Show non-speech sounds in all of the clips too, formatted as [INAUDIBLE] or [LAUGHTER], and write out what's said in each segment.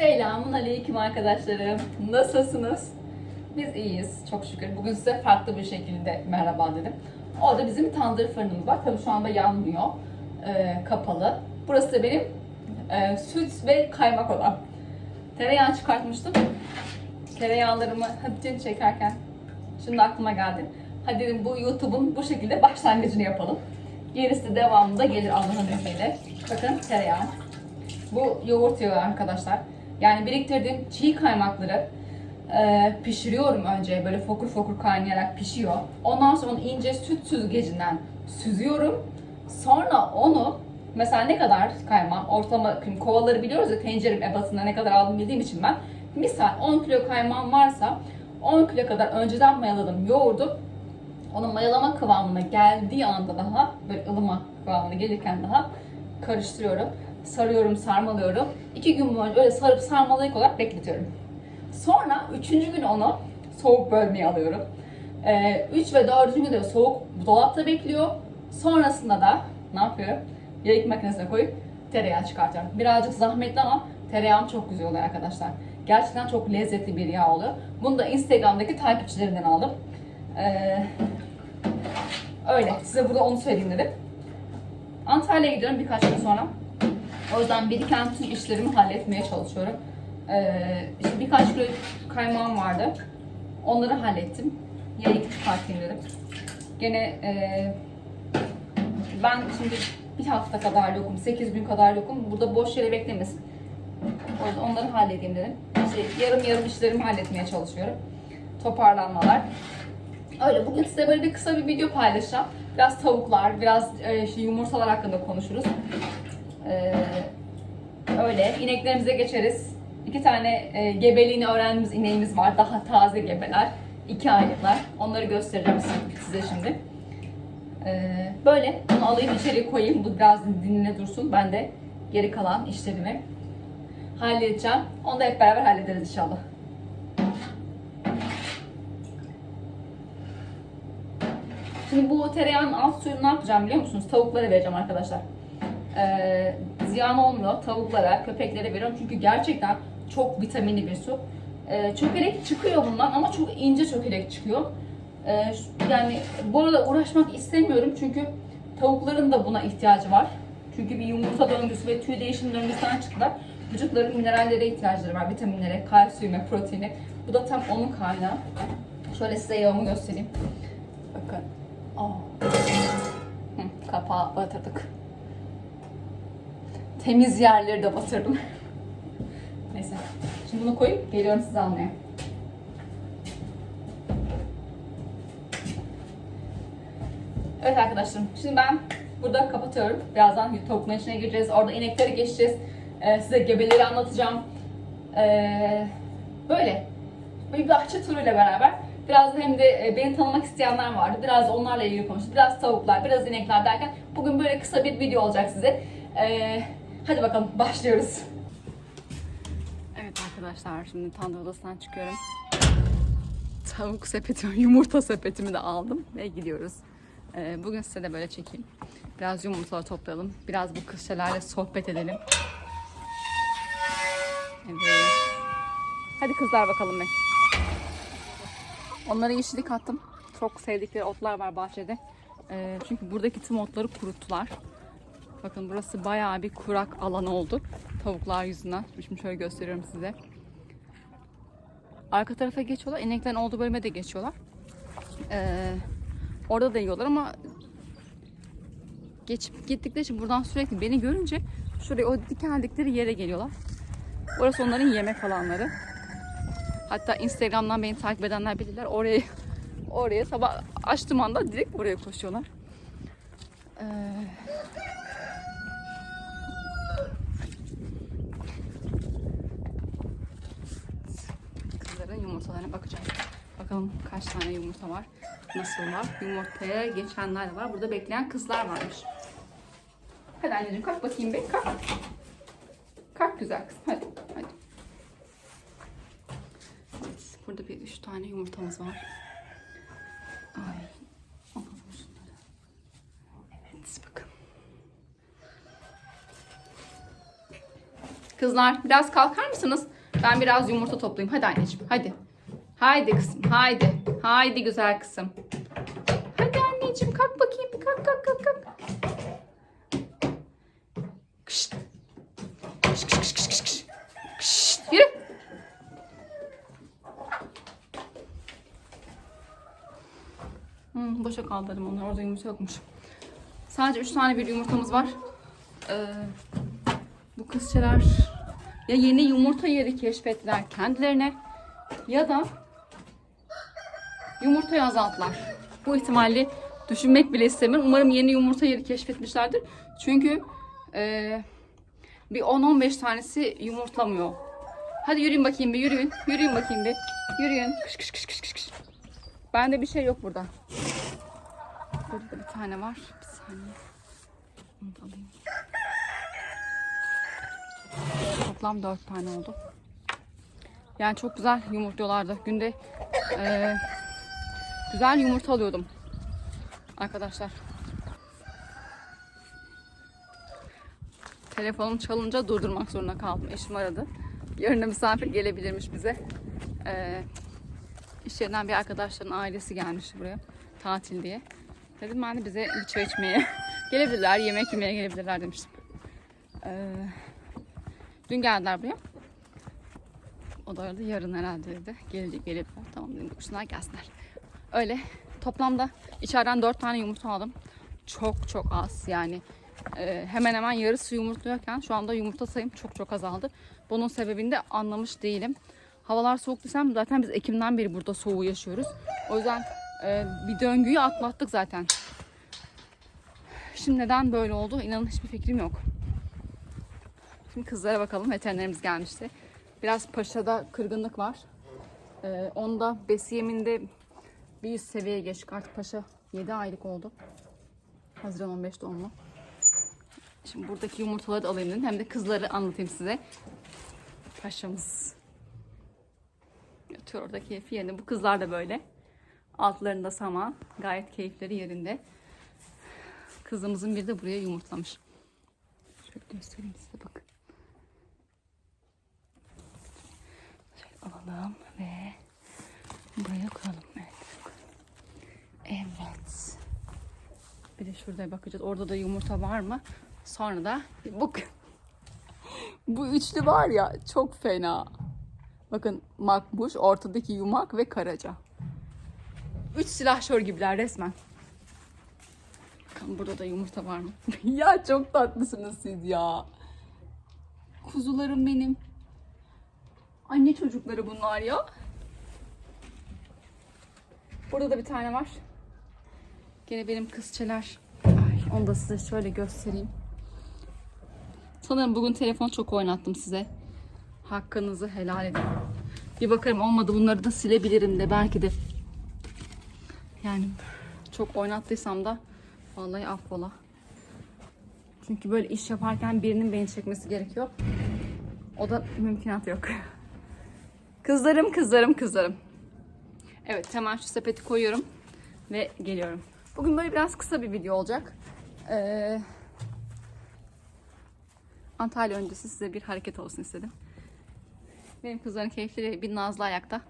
Selamun aleyküm arkadaşlarım. Nasılsınız? Biz iyiyiz çok şükür. Bugün size farklı bir şekilde merhaba dedim. Orada bizim tandır fırınımız var. Tabii şu anda yanmıyor. Ee, kapalı. Burası da benim e, süt ve kaymak odam. Tereyağı çıkartmıştım. Tereyağlarımı hafifçe çekerken şimdi aklıma geldi. Hadi dedim bu YouTube'un bu şekilde başlangıcını yapalım. Gerisi de devamında gelir Allah'ın izniyle. Bakın tereyağı. Bu yoğurt yağı arkadaşlar. Yani biriktirdiğim çiğ kaymakları e, pişiriyorum önce. Böyle fokur fokur kaynayarak pişiyor. Ondan sonra onu ince süt süzgecinden süzüyorum. Sonra onu mesela ne kadar kaymağım? Ortalama kovaları biliyoruz ya tencerem ebasında ne kadar aldım bildiğim için ben. Misal 10 kilo kaymağım varsa 10 kilo kadar önceden mayaladım yoğurdu. Onun mayalama kıvamına geldiği anda daha böyle ılıma kıvamına gelirken daha karıştırıyorum. Sarıyorum, sarmalıyorum. İki gün boyunca öyle sarıp sarmalayık olarak bekletiyorum. Sonra üçüncü gün onu soğuk bölmeye alıyorum. Ee, üç ve dördüncü günde soğuk dolapta bekliyor. Sonrasında da ne yapıyorum? Yayık makinesine koyup tereyağı çıkartıyorum. Birazcık zahmetli ama tereyağım çok güzel oluyor arkadaşlar. Gerçekten çok lezzetli bir yağ oluyor. Bunu da Instagram'daki takipçilerinden aldım. Ee, öyle. Size burada onu söyleyeyim dedim. Antalya'ya gidiyorum birkaç gün sonra. O yüzden biriken tüm işlerimi halletmeye çalışıyorum. Ee, işte birkaç kilo kaymağım vardı. Onları hallettim. Yayık çıkartayım dedim. Gene e, ben şimdi bir hafta kadar yokum, 8 gün kadar yokum. Burada boş yere beklemesin. O yüzden onları halledeyim dedim. İşte yarım yarım işlerimi halletmeye çalışıyorum. Toparlanmalar. Öyle bugün size böyle bir kısa bir video paylaşacağım. Biraz tavuklar, biraz e, işte yumurtalar hakkında konuşuruz. Ee, öyle. İneklerimize geçeriz. İki tane e, gebeliğini öğrendiğimiz ineğimiz var. Daha taze gebeler. iki aylıklar. Onları göstereceğim size- şimdi. Ee, böyle. Bunu alayım içeri koyayım. Bu biraz dinle dursun. Ben de geri kalan işlerimi halledeceğim. Onu da hep beraber hallederiz inşallah. Şimdi bu tereyağının alt suyunu ne yapacağım biliyor musunuz? Tavuklara vereceğim arkadaşlar. Ee, ziyan olmuyor. Tavuklara, köpeklere veriyorum. Çünkü gerçekten çok vitaminli bir su. Ee, çökelek çıkıyor bundan ama çok ince çökelek çıkıyor. Şu- yani bu arada uğraşmak istemiyorum çünkü tavukların da buna ihtiyacı var. Çünkü bir yumurta döngüsü ve tüy değişim döngüsünden çıktılar. Vücutların minerallere ihtiyacları var. Vitaminlere, kalsiyume, proteine. Bu da tam onun kaynağı. Şöyle size yağımı göstereyim. Bakın. Hı, kapağı batırdık. Temiz yerleri de batırdım. Neyse. Şimdi bunu koyup geliyorum size almaya. Evet arkadaşlarım. Şimdi ben burada kapatıyorum. Birazdan tavukların içine gireceğiz. Orada inekleri geçeceğiz. Ee, size gebeleri anlatacağım. Ee, böyle. Bir bahçe turuyla beraber. Biraz da hem de e, beni tanımak isteyenler vardı. Biraz onlarla ilgili konuştuk. Biraz tavuklar, biraz inekler derken bugün böyle kısa bir video olacak size. Ee, hadi bakalım başlıyoruz. Evet arkadaşlar şimdi tandır odasından çıkıyorum. Tavuk sepetimi, [LAUGHS] yumurta sepetimi de aldım ve gidiyoruz. Ee, bugün size de böyle çekeyim. Biraz yumurtalar toplayalım. Biraz bu kızlarla sohbet edelim. Evet. Hadi kızlar bakalım ben. Onlara yeşillik attım. Çok sevdikleri otlar var bahçede. Ee, çünkü buradaki tüm otları kuruttular. Bakın burası bayağı bir kurak alan oldu. Tavuklar yüzünden. Şimdi şöyle gösteriyorum size. Arka tarafa geçiyorlar. İneklerin olduğu bölüme de geçiyorlar. Ee, orada da yiyorlar ama geçip gittikleri için buradan sürekli beni görünce şuraya o dikendikleri yere geliyorlar. Orası onların yemek alanları. Hatta Instagram'dan beni takip edenler bilirler. Oraya oraya sabah açtığım anda direkt oraya koşuyorlar. Ee, kızların yumurtalarına bakacağım. Bakalım kaç tane yumurta var, nasıl var. Yumurtaya geçenler de var. Burada bekleyen kızlar varmış. Hadi anneciğim kalk bakayım bir. Kalk. Kalk güzel kızım. Hadi. Hadi. Burada bir üç tane yumurtamız var. Ay. Evet bakın. Kızlar biraz kalkar mısınız? Ben biraz yumurta toplayayım. Hadi anneciğim hadi. Haydi kızım haydi. Haydi güzel kızım. Hadi anneciğim kalk bakayım. Kalk kalk kalk kalk. Kışt. Kış kış kış kış kış kış. Hmm, boşa kaldırdım onları. Orada yumurta yokmuş. Sadece 3 tane bir yumurtamız var. Ee, bu kızçalar ya yeni yumurta yeri keşfettiler kendilerine ya da yumurtayı azalttılar. Bu ihtimali düşünmek bile istemiyorum. Umarım yeni yumurta yeri keşfetmişlerdir. Çünkü e, bir 10-15 tanesi yumurtlamıyor. Hadi yürüyün bakayım bir yürüyün. Yürüyün bakayım bir. Yürüyün. Kış kış kış kış kış. Bende bir şey yok burada. Burada da bir tane var. Bir saniye. Bunu da alayım. Toplam 4 tane oldu. Yani çok güzel yumurtluyorlardı. Günde eee, güzel yumurta alıyordum. Arkadaşlar. Telefonum çalınca durdurmak zorunda kaldım. Eşim aradı. Yarın misafir gelebilirmiş bize. Eee iş yerinden bir arkadaşların ailesi gelmiş buraya. Tatil diye. Dedim ben de bize bir çay içmeye [LAUGHS] gelebilirler, yemek yemeye gelebilirler demiştim. Ee, dün geldiler buraya. O da aradı yarın herhalde dedi. Gelecek gelebilirler. Tamam dedim kuşlar gelsinler. Öyle toplamda içeriden 4 tane yumurta aldım. Çok çok az yani. Ee, hemen hemen yarısı yumurtluyorken şu anda yumurta sayım çok çok azaldı. Bunun sebebini de anlamış değilim. Havalar soğuk desem zaten biz Ekim'den beri burada soğuğu yaşıyoruz. O yüzden e, bir döngüyü atlattık zaten. Şimdi neden böyle oldu inanın hiçbir fikrim yok. Şimdi kızlara bakalım veterinerimiz gelmişti. Biraz paşada kırgınlık var. Ee, onda besiyeminde bir üst seviyeye geçtik. Artık paşa 7 aylık oldu. Haziran 15 doğumlu. Şimdi buradaki yumurtaları da alayım dedim. Hem de kızları anlatayım size. Paşamız. Yatıyor orada keyfi yerinde. Bu kızlar da böyle. Altlarında saman. Gayet keyifleri yerinde. Kızımızın biri de buraya yumurtlamış. Şöyle göstereyim size bakın. Şöyle alalım ve buraya koyalım. Evet. Bir de şurada bakacağız. Orada da yumurta var mı? Sonra da bu [LAUGHS] bu üçlü var ya çok fena. Bakın makbuş, ortadaki yumak ve karaca. Üç silahşör gibiler resmen. Bakalım burada da yumurta var mı? [LAUGHS] ya çok tatlısınız siz ya. Kuzularım benim. Anne çocukları bunlar ya. Burada da bir tane var. Gene benim kızçeler. Ay, onu da size şöyle göstereyim. Sanırım bugün telefon çok oynattım size. Hakkınızı helal edin. Bir bakarım olmadı bunları da silebilirim de belki de. Yani çok oynattıysam da vallahi affola. Çünkü böyle iş yaparken birinin beni çekmesi gerekiyor. O da mümkünat yok. [LAUGHS] Kızlarım, kızlarım, kızlarım. Evet hemen şu sepeti koyuyorum ve geliyorum. Bugün böyle biraz kısa bir video olacak. Ee, Antalya öncesi size bir hareket olsun istedim. Benim kızların keyifleri bir nazlı ayakta.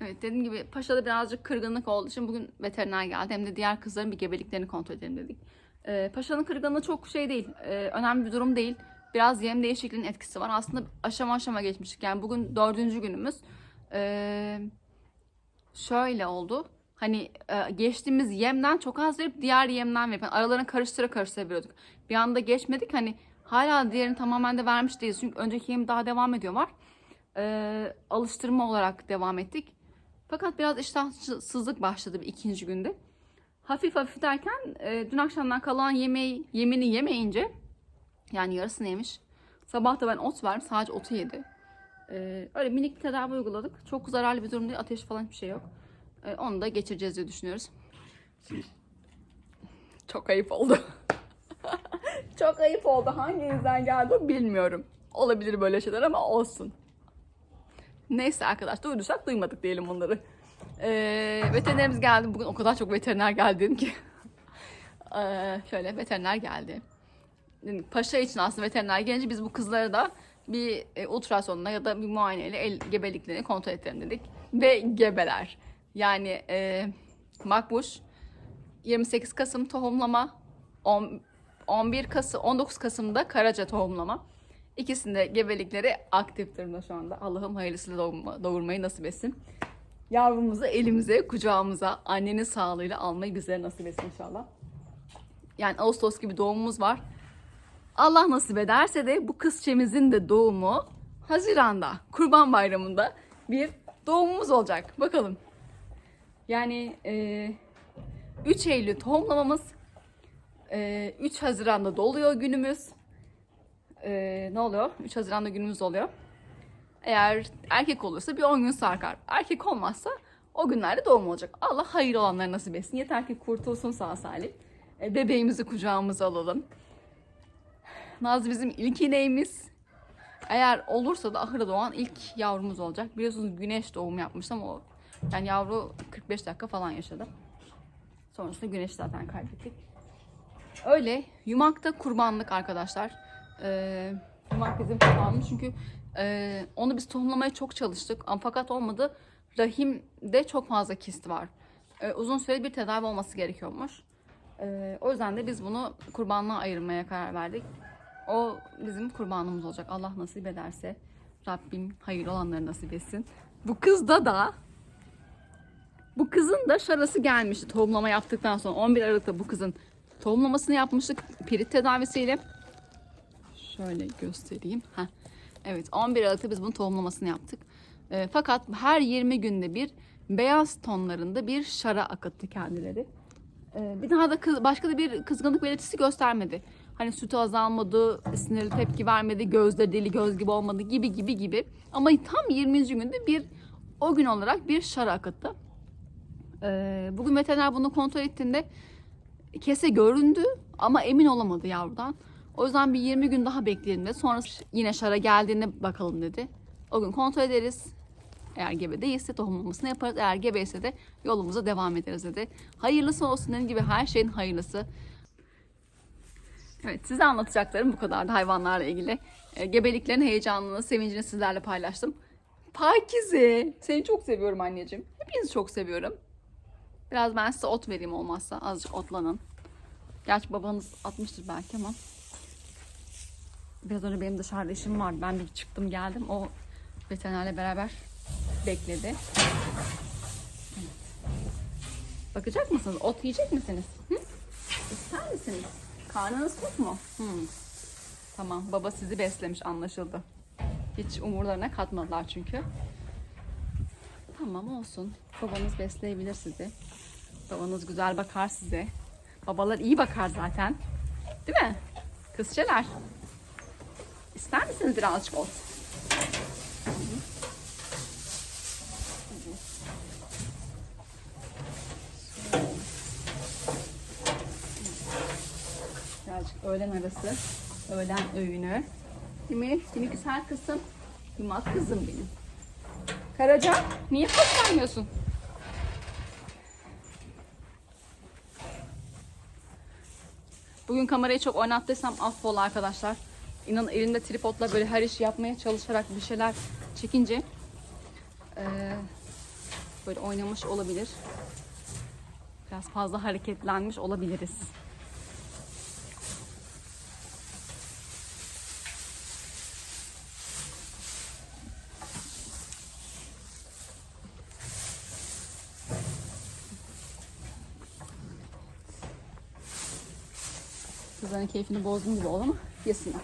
Evet dediğim gibi Paşa'da birazcık kırgınlık olduğu için bugün veteriner geldi. Hem de diğer kızların bir gebeliklerini kontrol edelim dedik. Ee, Paşa'nın kırgınlığı çok şey değil. Ee, önemli bir durum değil. Biraz yem değişikliğinin etkisi var. Aslında aşama aşama geçmiştik. Yani bugün dördüncü günümüz. Ee, şöyle oldu. Hani e, geçtiğimiz yemden çok az verip diğer yemden verip yani aralarını karıştıra karıştıra veriyorduk. Bir anda geçmedik hani hala diğerini tamamen de vermiş değiliz. Çünkü önceki yem daha devam ediyor var. Ee, alıştırma olarak devam ettik. Fakat biraz iştahsızlık başladı bir ikinci günde. Hafif hafif derken e, dün akşamdan kalan yemeği yemini yemeyince yani yarısını yemiş. Sabah da ben ot verdim. Sadece otu yedi. Ee, öyle minik bir tedavi uyguladık. Çok zararlı bir durum değil. Ateş falan hiçbir şey yok. Ee, onu da geçireceğiz diye düşünüyoruz. Çok ayıp oldu. [LAUGHS] Çok ayıp oldu. Hanginizden geldi bilmiyorum. Olabilir böyle şeyler ama olsun. Neyse arkadaşlar duyduysak duymadık diyelim onları. Ee, veterinerimiz geldi. Bugün o kadar çok veteriner geldi dedim ki. [LAUGHS] ee, şöyle veteriner geldi. paşa için aslında veteriner gelince biz bu kızları da bir e, ultrasonla ya da bir muayeneyle el gebeliklerini kontrol edelim dedik. Ve gebeler. Yani e, Makbuş 28 Kasım tohumlama, on- 11 Kasım 19 Kasım'da Karaca tohumlama. İkisinde gebelikleri aktif durumda şu anda. Allah'ım hayırlısıyla doğurma- doğurmayı nasip etsin. Yavrumuzu elimize, kucağımıza, annenin sağlığıyla almayı bizlere nasip etsin inşallah. Yani Ağustos gibi doğumumuz var. Allah nasip ederse de bu kızçemizin de doğumu Haziran'da, Kurban Bayramı'nda bir doğumumuz olacak. Bakalım. Yani e, 3 Eylül tohumlamamız, e, 3 Haziran'da doluyor günümüz. E, ne oluyor? 3 Haziran'da günümüz oluyor. Eğer erkek olursa bir 10 gün sarkar. Erkek olmazsa o günlerde doğum olacak. Allah hayır olanları nasip etsin. Yeter ki kurtulsun sağ salim. E, bebeğimizi kucağımıza alalım. Nazlı bizim ilk ineğimiz. Eğer olursa da ahıra doğan ilk yavrumuz olacak. Biliyorsunuz güneş doğumu yapmıştım o. Yani yavru 45 dakika falan yaşadı. Sonrasında güneş zaten kaybettik. Öyle. Yumakta kurbanlık arkadaşlar. Ee, yumak bizim kurbanımız çünkü e, onu biz tohumlamaya çok çalıştık. Fakat olmadı. Rahimde çok fazla kist var. Ee, uzun süreli bir tedavi olması gerekiyormuş. Ee, o yüzden de biz bunu kurbanlığa ayırmaya karar verdik. O bizim kurbanımız olacak. Allah nasip ederse Rabbim hayır olanları nasip etsin. Bu kızda da bu kızın da şarası gelmişti tohumlama yaptıktan sonra 11 Aralık'ta bu kızın tohumlamasını yapmıştık pirit tedavisiyle. Şöyle göstereyim. Heh. Evet 11 Aralık'ta biz bunun tohumlamasını yaptık. Ee, fakat her 20 günde bir beyaz tonlarında bir şara akıttı kendileri. Ee, bir daha da kız, başka da bir kızgınlık belirtisi göstermedi. Hani sütü azalmadı, sinirli tepki vermedi, gözleri deli göz gibi olmadı gibi gibi gibi. Ama tam 20. günde bir o gün olarak bir şara akıttı. Ee, bugün veteriner bunu kontrol ettiğinde kese göründü ama emin olamadı yavrudan. O yüzden bir 20 gün daha bekleyelim dedi. Sonra yine şara geldiğinde bakalım dedi. O gün kontrol ederiz. Eğer gebe değilse tohumlamasını yaparız. Eğer gebeyse de yolumuza devam ederiz dedi. Hayırlısı olsun dediğim gibi her şeyin hayırlısı. Evet size anlatacaklarım bu kadardı hayvanlarla ilgili. E, gebeliklerin heyecanını, sevincini sizlerle paylaştım. Pakize. Seni çok seviyorum anneciğim. Hepinizi çok seviyorum. Biraz ben size ot vereyim olmazsa. Azıcık otlanın. Gerçi babanız atmıştır belki ama. Biraz önce benim dışarıda işim vardı. Ben bir çıktım geldim. O veterinerle beraber bekledi. Bakacak mısınız? Ot yiyecek misiniz? Hı? İster misiniz? Karnınız tok mu? Hı. Tamam. Baba sizi beslemiş anlaşıldı. Hiç umurlarına katmadılar çünkü. Tamam olsun. Babanız besleyebilir sizi. Babanız güzel bakar size. Babalar iyi bakar zaten. Değil mi? Kızçeler. İster misiniz birazcık ot? Birazcık öğlen arası, öğlen öğünü. Değil mi? Mi güzel kızım? Yumak kızım benim. Karaca, niye pas Bugün kamerayı çok oynattıysam affola arkadaşlar. İnanın elimde tripodla böyle her işi yapmaya çalışarak bir şeyler çekince eee, böyle oynamış olabilir. Biraz fazla hareketlenmiş olabiliriz. Kızların keyfini bozdum gibi oldu ama yesinler.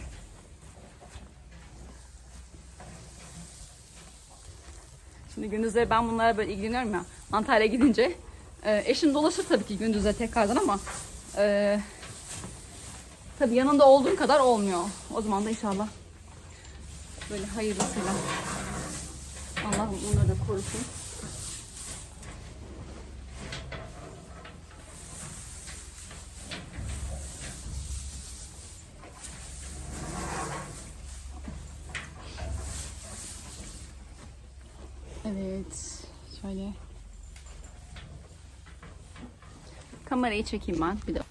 Şimdi gündüzleri ben bunlara böyle ilgileniyorum ya. Antalya'ya gidince. e, eşim dolaşır tabii ki gündüzleri tekrardan ama e, tabii yanında olduğun kadar olmuyor. O zaman da inşallah böyle hayırlısıyla Allah onları da korusun. Evet. Şöyle. Kamerayı çekeyim ben bir de.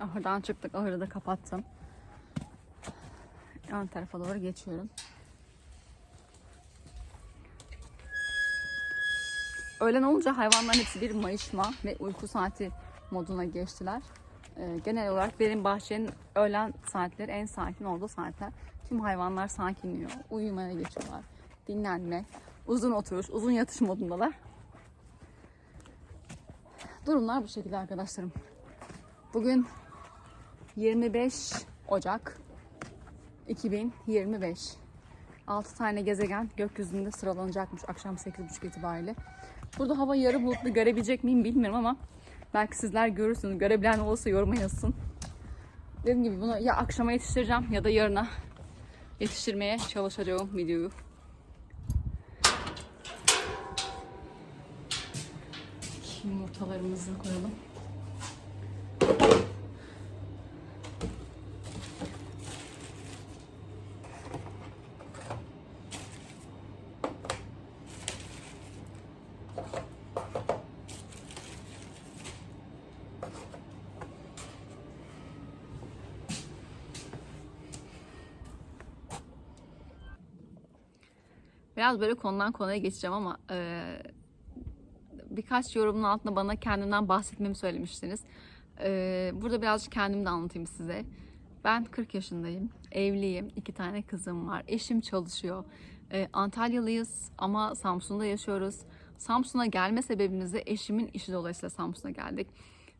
Ahırdan çıktık. Ahırı da kapattım. Yan tarafa doğru geçiyorum. Öğlen olunca hayvanların hepsi bir mayışma ve uyku saati moduna geçtiler. Ee, genel olarak benim bahçenin öğlen saatleri en sakin olduğu saatler. Tüm hayvanlar sakinliyor, uyumaya geçiyorlar, dinlenme, uzun oturuş, uzun yatış modundalar. Durumlar bu şekilde arkadaşlarım. Bugün 25 Ocak 2025. 6 tane gezegen gökyüzünde sıralanacakmış akşam 8.30 itibariyle. Burada hava yarı bulutlu görebilecek miyim bilmiyorum ama belki sizler görürsünüz. Görebilen olursa yoruma yazsın. Dediğim gibi bunu ya akşama yetiştireceğim ya da yarına yetiştirmeye çalışacağım videoyu. Yumurtalarımızı koyalım. Biraz böyle konudan konuya geçeceğim ama e, birkaç yorumun altında bana kendimden bahsetmemi söylemiştiniz. E, burada birazcık kendimi de anlatayım size. Ben 40 yaşındayım, evliyim, iki tane kızım var, eşim çalışıyor. E, Antalyalıyız ama Samsun'da yaşıyoruz. Samsun'a gelme sebebimiz de eşimin işi dolayısıyla Samsun'a geldik.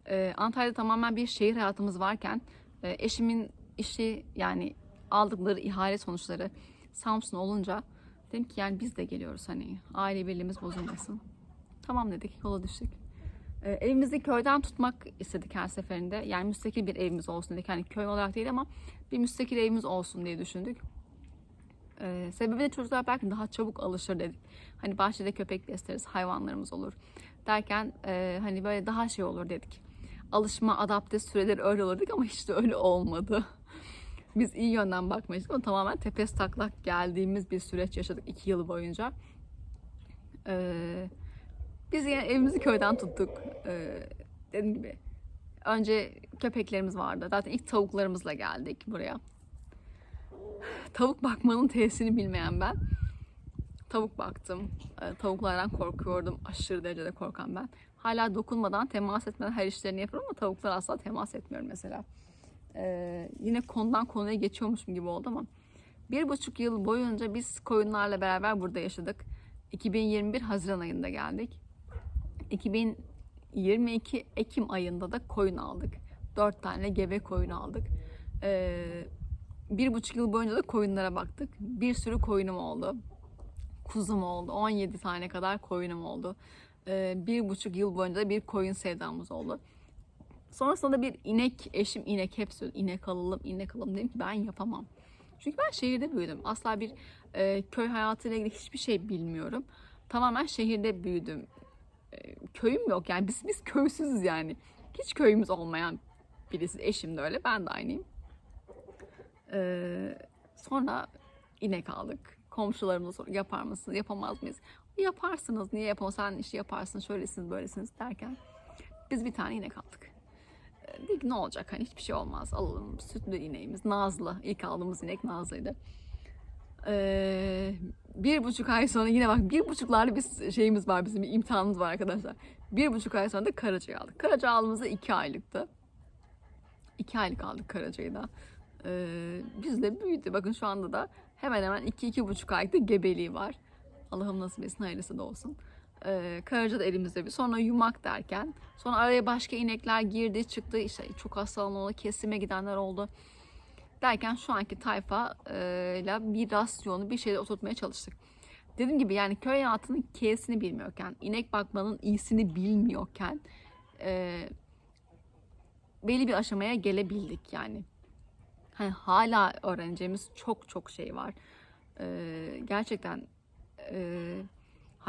E, Antalya'da tamamen bir şehir hayatımız varken e, eşimin işi yani aldıkları ihale sonuçları Samsun olunca Dedim ki yani biz de geliyoruz hani aile birliğimiz bozulmasın. Tamam dedik yola düştük. Ee, evimizi köyden tutmak istedik her seferinde. Yani müstakil bir evimiz olsun dedik. Hani köy olarak değil ama bir müstakil evimiz olsun diye düşündük. Ee, sebebi de çocuklar belki daha çabuk alışır dedik. Hani bahçede köpek besleriz, hayvanlarımız olur. Derken e, hani böyle daha şey olur dedik. Alışma, adapte süreleri öyle olurduk ama hiç de öyle olmadı. Biz iyi yönden bakmayız ama tamamen tepes taklak geldiğimiz bir süreç yaşadık iki yıl boyunca. Ee, biz yine evimizi köyden tuttuk. Ee, dediğim gibi önce köpeklerimiz vardı. Zaten ilk tavuklarımızla geldik buraya. Tavuk bakmanın tesisini bilmeyen ben. Tavuk baktım. Ee, tavuklardan korkuyordum. Aşırı derecede korkan ben. Hala dokunmadan, temas etmeden her işlerini yapıyorum ama tavuklar asla temas etmiyorum mesela. Ee, yine konudan konuya geçiyormuşum gibi oldu ama bir buçuk yıl boyunca biz koyunlarla beraber burada yaşadık. 2021 Haziran ayında geldik. 2022 Ekim ayında da koyun aldık. Dört tane gebe koyun aldık. Ee, bir buçuk yıl boyunca da koyunlara baktık. Bir sürü koyunum oldu. Kuzum oldu. 17 tane kadar koyunum oldu. Ee, bir buçuk yıl boyunca da bir koyun sevdamız oldu. Sonrasında da bir inek, eşim inek hep söyledi. inek alalım, inek alalım. Dedim ki ben yapamam. Çünkü ben şehirde büyüdüm. Asla bir e, köy hayatıyla ilgili hiçbir şey bilmiyorum. Tamamen şehirde büyüdüm. E, köyüm yok yani biz biz köysüzüz yani. Hiç köyümüz olmayan birisi. Eşim de öyle, ben de aynıyım. E, sonra inek aldık. Komşularımıza sor, yapar mısınız, yapamaz mıyız? Yaparsınız, niye yapamazsın, sen işi yaparsın, şöylesiniz, böylesiniz derken biz bir tane inek aldık dedik ne olacak hani hiçbir şey olmaz alalım sütlü ineğimiz Nazlı ilk aldığımız inek Nazlı'ydı. Ee, bir buçuk ay sonra yine bak bir buçuklarla bir şeyimiz var bizim bir imtihanımız var arkadaşlar. Bir buçuk ay sonra da Karaca'yı aldık. Karaca aldığımızda iki aylıktı. İki aylık aldık Karaca'yı da. Ee, biz de büyüdü. Bakın şu anda da hemen hemen iki iki buçuk aylıkta gebeliği var. Allah'ım nasip etsin hayırlısı da olsun. Ee, Karaca da elimizde bir. Sonra yumak derken. Sonra araya başka inekler girdi çıktı. İşte çok hastalan oldu. Kesime gidenler oldu. Derken şu anki tayfa e, ile bir rasyonu bir şeyde oturtmaya çalıştık. Dediğim gibi yani köy hayatının K'sini bilmiyorken, inek bakmanın iyisini bilmiyorken e, belli bir aşamaya gelebildik yani. Hani hala öğreneceğimiz çok çok şey var. E, gerçekten e,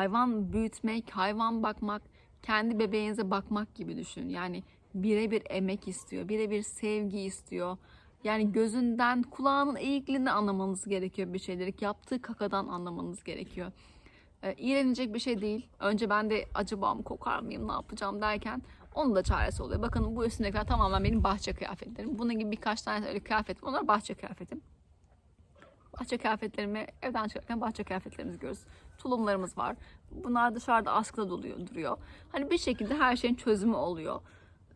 hayvan büyütmek, hayvan bakmak, kendi bebeğinize bakmak gibi düşün. Yani birebir emek istiyor, birebir sevgi istiyor. Yani gözünden, kulağının eğikliğini anlamanız gerekiyor bir şeyleri. Yaptığı kakadan anlamanız gerekiyor. Ee, iğrenecek bir şey değil. Önce ben de acaba mı kokar mıyım, ne yapacağım derken Onun da çaresi oluyor. Bakın bu üstündekiler tamamen benim bahçe kıyafetlerim. Bunun gibi birkaç tane öyle kıyafetim. Onlar bahçe kıyafetim. Bahçe kıyafetlerimi evden çıkarken bahçe kıyafetlerimizi görüyoruz. Tulumlarımız var. Bunlar dışarıda askıda duruyor, duruyor. Hani bir şekilde her şeyin çözümü oluyor.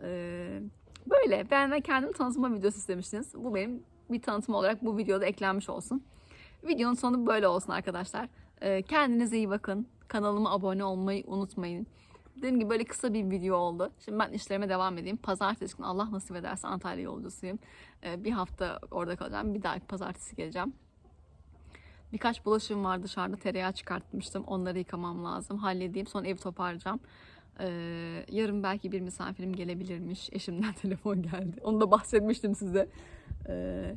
Ee, böyle. Ben de kendim tanıtma videosu istemiştiniz. Bu benim bir tanıtım olarak bu videoda eklenmiş olsun. Videonun sonu böyle olsun arkadaşlar. Ee, kendinize iyi bakın. Kanalıma abone olmayı unutmayın. Dediğim gibi böyle kısa bir video oldu. Şimdi ben işlerime devam edeyim. Pazartesi günü Allah nasip ederse Antalya yolcusuyum. Ee, bir hafta orada kalacağım. Bir dahaki pazartesi geleceğim. Birkaç bulaşığım var dışarıda tereyağı çıkartmıştım. Onları yıkamam lazım. Halledeyim. Sonra evi toparlayacağım. Ee, yarın belki bir misafirim gelebilirmiş. Eşimden [LAUGHS] telefon geldi. Onu da bahsetmiştim size. Ee,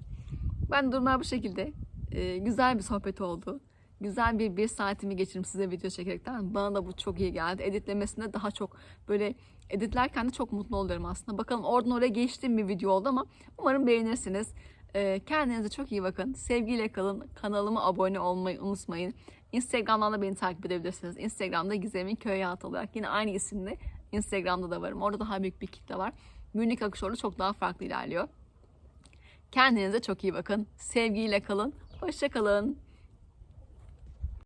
ben durumlar bu şekilde. Ee, güzel bir sohbet oldu. Güzel bir bir saatimi geçirdim size video çekerekten. Bana da bu çok iyi geldi. Editlemesinde daha çok böyle editlerken de çok mutlu oluyorum aslında. Bakalım oradan oraya geçtiğim bir video oldu ama umarım beğenirsiniz. Ee, kendinize çok iyi bakın. Sevgiyle kalın. Kanalıma abone olmayı unutmayın. Instagram'dan da beni takip edebilirsiniz. Instagram'da Gizem'in köy hayatı olarak yine aynı isimle Instagram'da da varım. Orada daha büyük bir kitle var. Günlük akış orada çok daha farklı ilerliyor. Kendinize çok iyi bakın. Sevgiyle kalın. Hoşça kalın.